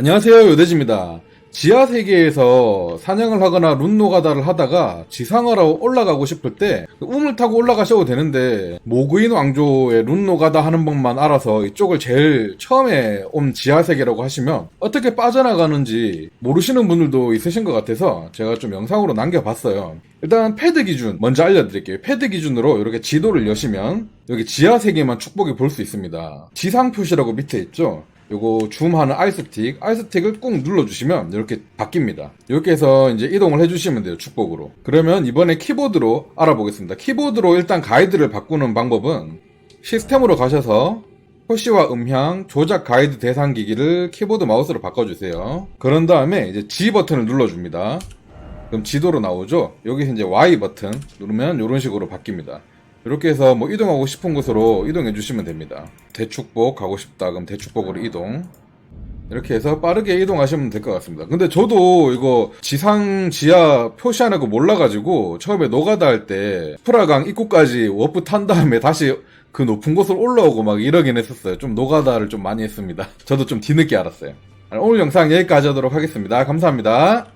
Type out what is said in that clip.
안녕하세요 요대지입니다 지하 세계에서 사냥을 하거나 룬노가다를 하다가 지상으로 올라가고 싶을 때 우물 타고 올라가셔도 되는데 모그인 왕조의 룬노가다 하는 법만 알아서 이쪽을 제일 처음에 온 지하 세계라고 하시면 어떻게 빠져나가는지 모르시는 분들도 있으신 것 같아서 제가 좀 영상으로 남겨봤어요. 일단 패드 기준 먼저 알려드릴게요. 패드 기준으로 이렇게 지도를 여시면 여기 지하 세계만 축복이 볼 수 있습니다. 지상 표시라고 밑에 있죠. 요거 줌하는 아이스틱, 아이스틱을 꾹 눌러주시면 이렇게 바뀝니다. 이렇게 해서 이제 이동을 해주시면 돼요, 축복으로. 그러면 이번에 키보드로 알아보겠습니다. 키보드로 일단 가이드를 바꾸는 방법은 시스템으로 가셔서 표시와 음향, 조작 가이드 대상 기기를 키보드 마우스로 바꿔주세요. 그런 다음에 이제 G 버튼을 눌러줍니다. 그럼 지도로 나오죠? 여기서 이제 Y 버튼 누르면 이런 식으로 바뀝니다. 이렇게 해서 뭐 이동하고 싶은 곳으로 이동해 주시면 됩니다. 대축복 가고 싶다. 그럼 대축복으로 이동. 이렇게 해서 빠르게 이동하시면 될 것 같습니다. 근데 저도 이거 지상 지하 표시하는 거 몰라가지고 처음에 노가다 할 때 프라강 입구까지 워프 탄 다음에 다시 그 높은 곳으로 올라오고 막 이러긴 했었어요. 좀 노가다를 좀 많이 했습니다. 저도 좀 뒤늦게 알았어요. 오늘 영상 여기까지 하도록 하겠습니다. 감사합니다.